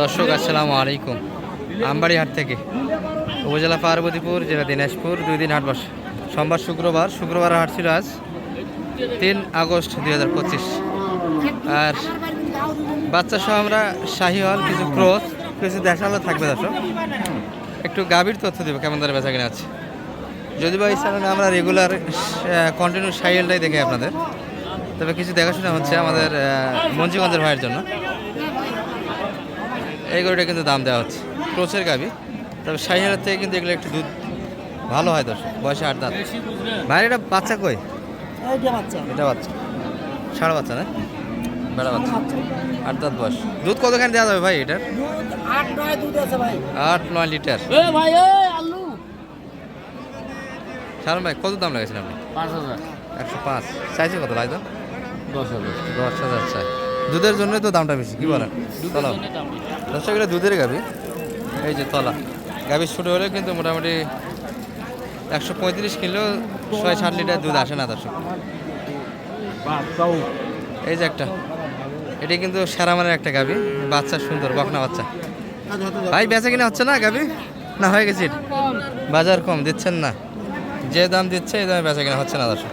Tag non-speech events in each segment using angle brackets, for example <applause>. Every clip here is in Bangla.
দর্শক, আসসালামু আলাইকুম। আমবাড়িহাট থেকে উপজেলা পার্বতীপুর, জেলা দিনাজপুর, দুই দিন হাট বসে। সোমবার, শুক্রবার শুক্রবার হাট ছিল আজ তিন আগস্ট দুই হাজার পঁচিশ। আর বাচ্চা সহ আমরা হল, কিছু ক্রোস কিছু দেশালো থাকবে দর্শক। একটু গাভীর তথ্য দেবো, কেমন ধরে বেচা কিনা আছে যদি বা এই আমরা রেগুলার কন্টিনিউ সাইকেলটাই দেখি আপনাদের, তবে কিছু দেখাশোনা হচ্ছে আমাদের মঞ্জিগঞ্জের ভাইয়ের জন্য। এই গরুটা কিন্তু দাম দেওয়া হচ্ছে। ক্রোচের গাবি তবে সাইহারের থেকে কিন্তু এগুলো একটু দুধ ভালো হয় দর্শক। বয়সে আট দাঁত। ভাই এটা বাচ্চা কই? এইটা বাচ্চা। এটা বাচ্চা। সাড়ে বাচ্চা না? বেড়া বাচ্চা। আট দাঁত বয়স। দুধ কতখানি দেওয়া যাবে ভাই এটার? আট নয় লিটার। সারণ ভাই কত দাম লাগেছিল আপনি? পাঁচ হাজার। একশো পাঁচ। চাইছে কত লাগতো দশ হাজার। দশ হাজার চাই। দুধের জন্যই তো দামটা বেশি কি বলেন? তলা দর্শক, এটা দুধের গাবি এই যে তলা। গাভীর ছোটো হলেও কিন্তু মোটামুটি একশো পঁয়ত্রিশ কিলো, ছয় ষাট লিটার দুধ আসে না দর্শক। এই যে একটা। এটি কিন্তু সেরামানের একটা গাবি বাচ্চা সুন্দর, বকনা বাচ্চা। ভাই, বেচা কিনা হচ্ছে না গাবি না, হয়ে গেছে বাজার কম, দিচ্ছেন না। যে দাম দিচ্ছে, এই দামে বেচা কিনা হচ্ছে না দর্শক।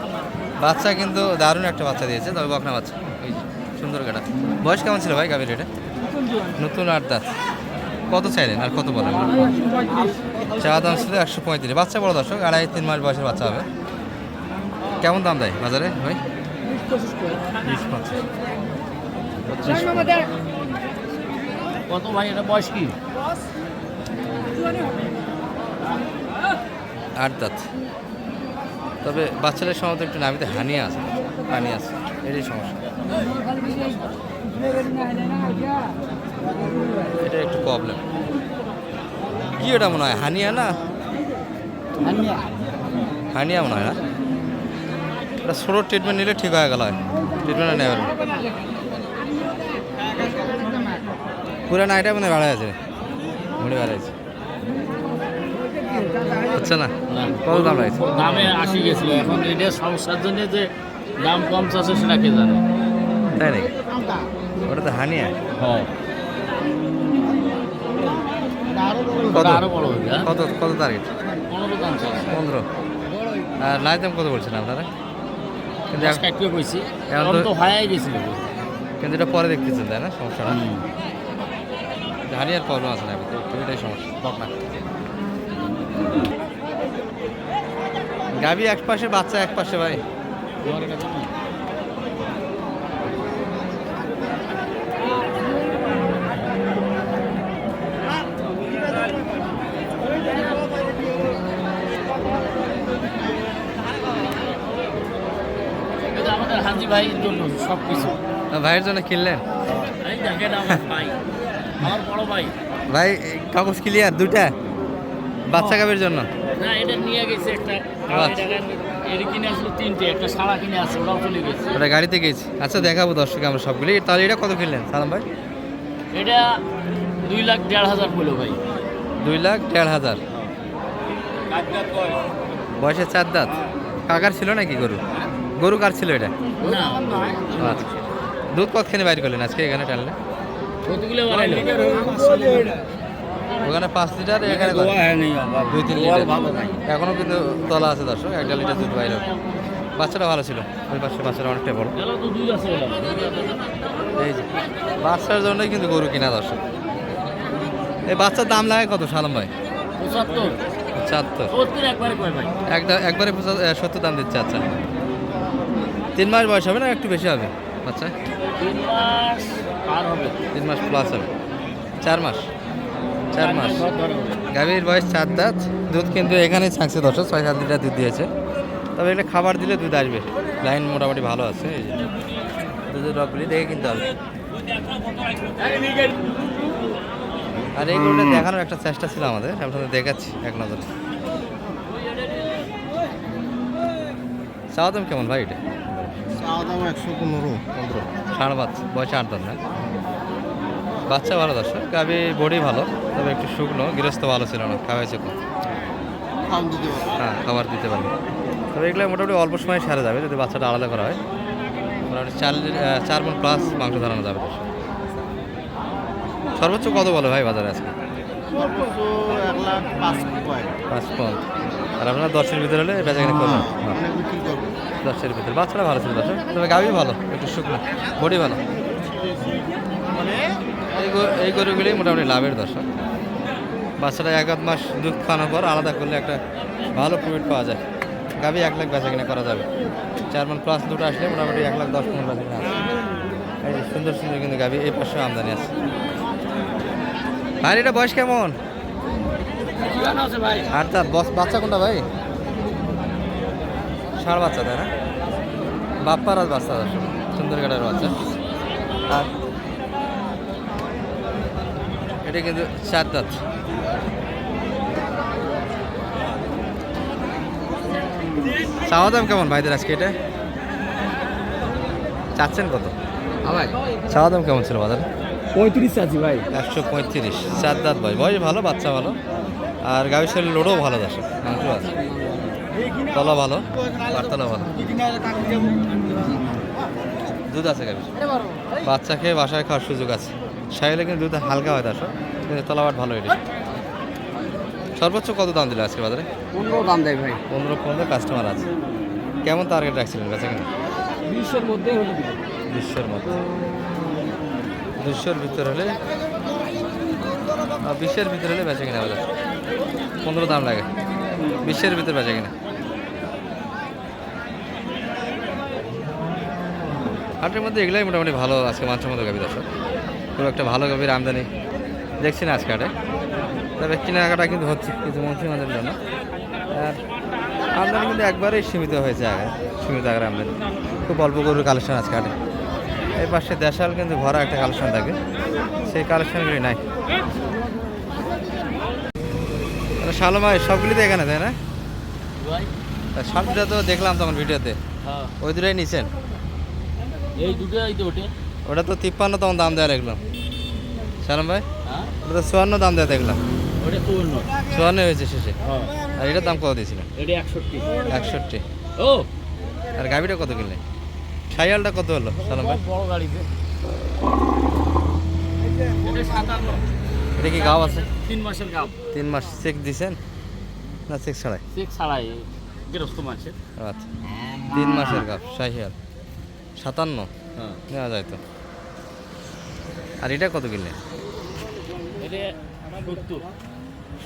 বাচ্চা কিন্তু দারুণ একটা বাচ্চা দিয়েছে, তবে বকনা বাচ্চা। সুন্দর গাটা। বয়স কেমন ছিল ভাই গাবির এটা? নতুন আট দাঁত। কত চাইলেন? আর কত বলেন? চা দাম ছিল একশো পঁয়ত্রিশ। বাচ্চা বড় দর্শক আড়াই তিন মাস বয়সের বাচ্চা হবে। কেমন দাম দেয় বাজারে ভাই? কত ভাই এটা বয়স কি? আট দাঁত। তবে বাচ্চাদের সময় একটু নামিতে হানি আছে। হানি আছে। এটাই সমস্যা। এটা একটু প্রবলেম কি ওটা মনে হয় হানিয়া না? হানিয়া। মনে হয় না? ওটা ছোটো ট্রিটমেন্ট নিলে ঠিক হয়ে গেল হয়। ট্রিটমেন্টটা নেওয়ার পুরো না এটা মানে বাড়া আছে। মুড়ি বাড়া আছে হচ্ছে না কত দাম লাগছে দামে আসি গেছিল এখন এটা সমস্যার জন্য যে দাম কম চাচ্ছে সেটা কে জানে? তাই নাকি? ওটা তো হানিয়া। হ্যাঁ। কত? হ্যাঁ? কত কত টার্গেট পনেরো আর লাইট দাম কত বলছেন আপনারা? কিন্তু দশ এক- কাটিয়ে কইছি। এখন তো- হয়ে গেছিল। কিন্তু এটা পরে দেখতেছেন তাই না? সমস্যাটা হানিয়ার প্রবলেম আছে না এটাই সমস্যা বকনা। গাবি এক পাশে বাচ্চা এক পাশে ভাই হাজি ভাইয়ের জন্য সব কিছু ভাইয়ের জন্য কিনলেন? এই দেখেন আমার ভাই আমার বড় ভাই। ভাই কাগজ ক্লিয়ার দুইটা? বাচ্চা গাবির জন্য? না এটা নিয়ে গেছে একটা আচ্ছা। এটা কিনে আসলো তিনটে একটা সারা কিনে আসলো ওটাও চলে গেছে। ওটা গাড়িতে গেছি। আচ্ছা দেখাবো দর্শক আমরা সবগুলি। তাহলে এটা কত কিনলেন সালাম ভাই? এটা দুই লাখ দেড় হাজার হলো ভাই। দুই লাখ দেড় হাজার। বয়সে? চার দাঁত। কাকার ছিল নাকি গরু? গরু কার ছিল এটা? না। আচ্ছা। দুধ কতখানি বাইর করলেন আজকে এখানে টানলে? ওখানে পাঁচ লিটার এখানে কত? দুই তিন লিটার। এখনও কিন্তু তলা আছে দর্শক একটা লিটার দুধ বাইরে। বাচ্চাটা ভালো ছিল? ওই পাশে বাচ্চাটা অনেকটা বড়। এই যে বাচ্চার জন্যই কিন্তু গরু কিনা দর্শক। এই বাচ্চার দাম লাগে কত সালাম ভাই? পঁচাত্তর। পঁচাত্তর। একবারে সত্তর দাম দিচ্ছে আচ্ছা। তিন মাস বয়স হবে না? একটু বেশি হবে। আচ্ছা। তিন মাস পার হবে। তিন মাস প্লাস হবে। চার মাস। চার মাস। গাভীর বয়স চার দাঁত। দুধ কিন্তু এখানেই থাকছে দশ ছয় সাত লিটার দুধ দিয়েছে। তবে এটা খাবার দিলে দুধ আসবে। লাইন মোটামুটি ভালো আছে। এই যে দুধের রকগুলি দেখে কিনতে হবে। আর এই গরুটা দেখানোর একটা চেষ্টা ছিল আমাদের। আপনাদের দেখাচ্ছি এক নজরে। চাওয়া কেমন ভাই এটা? সাড়ে পাঁচ বয়সে আট দাঁত না? বাচ্চা ভালো দর্শক গাভি বডি ভালো তবে একটু শুকনো গৃহস্থ ভালো ছিল না খাওয়াইছে পারব হ্যাঁ খাবার দিতে পারবে তবে এগুলো মোটামুটি অল্প সময় সারা যাবে যদি বাচ্চাটা আলাদা করা হয়। মোটামুটি চার চার মন প্লাস মাংস ধরানো যাবে দর্শক। সর্বোচ্চ কত বলো ভাই বাজারে আজকে? পাঁচ পয়েন্ট। আর আপনার দশের ভিতরে হলে বেচা কিনে করবেন। হ্যাঁ, অনেক বিক্রি করব দশের ভিতরে। বাচ্চাটা ভালো ছিল দর্শক। তবে গাবি ভালো একটু শুকনো। বডি ভালো। এই গরু- এই গরুগুলি মোটামুটি লাভের দর্শক। বাচ্চাটা এক আধ মাস দুধ খাওয়ানোর পর আলাদা করলে একটা ভালো প্রফিট পাওয়া যায়। গাবি এক লাখ বেচা কিনা করা যাবে। চার মান প্লাস দুটো আসলে মোটামুটি এক লাখ দশ পনেরো বেচা কিনা আছে। এই সুন্দর সুন্দর কিন্তু গাবি এই পাশে আমদানি আছে। ভাই এটা বয়স কেমন? আর তার বস বাচ্চা কোনটা ভাই? ষাঁড় বাচ্চা তাই না? বাপ্পার আর বাচ্চা দর্শক সুন্দর কাটার বাচ্চা। আর এটা কিন্তু চার দাঁত। চাওয়া দাম কেমন ভাইদের আজকে এটা? চাচ্ছেন কত? ভাই। চাওয়া দাম কেমন ছিল বাজার? পঁয়ত্রিশ আছি ভাই। একশো পঁয়ত্রিশ। চার দাঁত ভাই। বয়স ভালো বাচ্চা ভালো? আর শরীর লোডও ভালো দর্শক মাংস আছে। তলা ভালো পারতলা ভালো। দুধ আছে গাভীর বাচ্চা খেয়ে বাসায় খাওয়ার সুযোগ আছে। সাইলে কিন্তু দুধ হালকা হয় দর্শক কিন্তু তলাবাট ভালো এটি সর্বোচ্চ কত দাম দিল আজকে বাজারে? পনেরো দাম দেয় ভাই। পনেরো পনেরো কাস্টমার আছে। কেমন টার্গেট রাখছিলেন বেচা কিনা? বিশ্বের মধ্যে হলে দুশোর মতো দুশোর ভিতর হলে বিশের ভিতর হলে বেচে কিনা বাজার? পনেরো দাম লাগে। বিশের ভিতর বেচে কিনা। হাটের মধ্যে এগুলাই মোটামুটি ভালো আজকে মাছের মতো গাভি দর্শক। খুব একটা ভালো গাভীর আমদানি দেখছি না আজকে হাটে। তবে কেনাকাটা কিন্তু হচ্ছে কিছু মন্ত্রী মাঝের জন্য। আর আমদানি কিন্তু একবারেই সীমিত হয়েছে আগে, সীমিত আকারে আমদানি। খুব অল্প গরুর কালেকশন আজকে হাটে। এর পাশে দেশাল কিন্তু ভরা একটা কালেকশন থাকে। সেই কালেকশনগুলি নাই। শালমাই সবগুলি তো এখানে তাই না? সবটা তো দেখলাম তোমার ভিডিওতে। হ্যাঁ। ওই দুটোই নিছেন? এই দুটো তো ওটে ওটা তো তিপ্পান্ন তখন দাম দেওয়া দেখলাম। শালম ভাই? হ্যাঁ? ওটা তো চুয়ান্ন দাম দেওয়া দেখলাম। ওটা চুয়ান্ন। চুয়ান্ন হয়েছে শেষে। হ্যাঁ। আর এটার দাম কত দিয়েছিলেন? এটা একষট্টি। একষট্টি। ও! আর গাভিটা কত কিনলেন? সাইয়ালটা কত হলো শালম ভাই? বড় গাড়িতে এটা সাতান্ন। এটা কি গাও আছে? তিন মাসের গাপ তিন মাস চেক দিছেন? না চেক ছাড়াই? চেক ছাড়াই গৃহস্থ মাসের আচ্ছা। তিন মাসের গাপ সাহিয়াল সাতান্ন? হ্যাঁ। নেওয়া যায় তো। আর এটা কত কিনলেন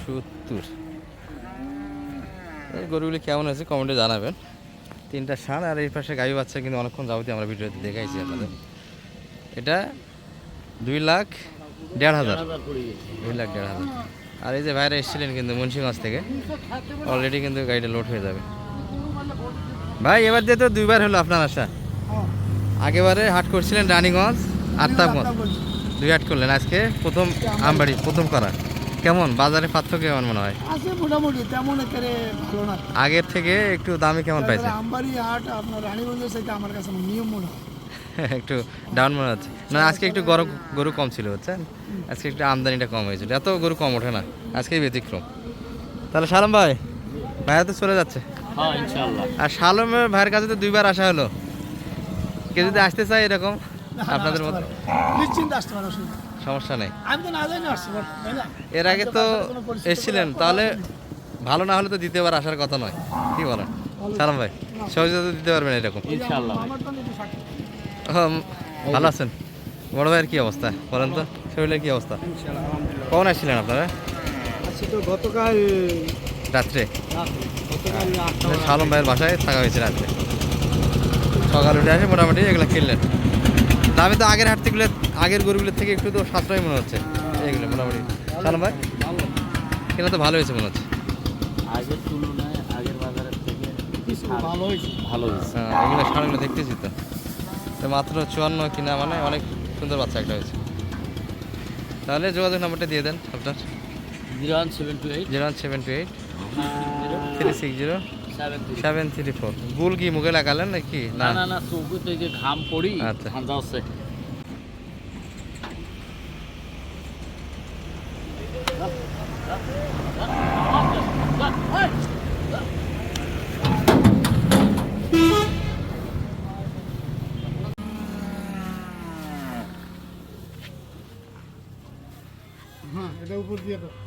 সত্তর। এই গরুগুলি কেমন আছে কমেন্টে জানাবেন। তিনটা ষাঁড় আর এই পাশে গাভী বাচ্চা কিন্তু অনেকক্ষণ যাবতীয় আমরা ভিডিওতে দেখাইছি আপনাদের। এটা দুই লাখ দেড় হাজার। দুই লাখ দেড় হাজার। আর এই যে বাইরে এসেছিলেন কিন্তু মুন্সিগঞ্জ থেকে অলরেডি কিন্তু গাড়িটা লোড হয়ে যাবে। ভাই এবার দিয়ে তো দুইবার হলো আপনার আসা আগেবারে হাট করছিলেন রানীগঞ্জ আত্মাগঞ্জ দুই হাট করলেন আজকে প্রথম আমবাড়ি প্রথম করা। কেমন? বাজারে পার্থক্য কেমন মনে হয়? আছে মোটামুটি তেমন একেবারে ভালো না। আগের থেকে একটু দামে কেমন পাইছে আমবাড়ি হাট আপনার রানীগঞ্জের সাথে আমার কাছে নিয়ম মনে হয়। <laughs> একটু ডাউন মনে হচ্ছে। না আজকে একটু গরু গরু কম ছিল বুঝছেন? আজকে একটু আমদানিটা কম হয়েছিল। এত গরু কম ওঠে না আজকেই ব্যতিক্রম। তাহলে সালাম ভাই ভাইয়া তো চলে যাচ্ছে। হ্যাঁ আর শালমের ভাইয়ের কাছে তো দুইবার আসা হলো। কেউ যদি আসতে চায় এরকম আপনাদের মতো। সমস্যা নেই। এর আগে তো এসেছিলেন তাহলে ভালো না হলে তো দ্বিতীয়বার আসার কথা নয়। কি বলেন? সালাম ভাই সহজে তো দিতে পারবেন এরকম। ইনশাল্লাহ ভালো আছেন? বড় ভাইয়ের কী অবস্থা? বলেন তো শরীরের কী অবস্থা? কখন আসছিলেন আপনারা? আচ্ছা গতকাল রাত্রে? গতকাল সালম ভাইয়ের বাসায় থাকা হয়েছে রাত্রে। সকাল উঠে আসে মোটামুটি এগুলো কিনলেন দামে তো আগের হাট থেকে আগের গরুগুলোর থেকে একটু তো সাশ্রয় মনে হচ্ছে। এগুলো মোটামুটি। সালম ভাই? কেনা তো ভালো হয়েছে মনে হচ্ছে। আগের তুলনায় আগের বাজারের থেকে ভালো হয়েছে। ভালো হয়েছে। হ্যাঁ, এগুলো সারগুলো দেখতেছি তো। মাত্র চুয়ান্ন কিনা মানে অনেক সুন্দর বাচ্চা একটা হয়েছে। তাহলে যোগাযোগ নাম্বারটা দিয়ে দেন আপনার। Zero one seven two eight. Zero one seven two eight. Three six zero. Seven three four গুল কি মুখে লাগালেন নাকি? না। না না চৌকিতে যে ঘাম পড়ি আচ্ছা। ঠান্ডা হচ্ছে। এটা উপর দিয়ে দাও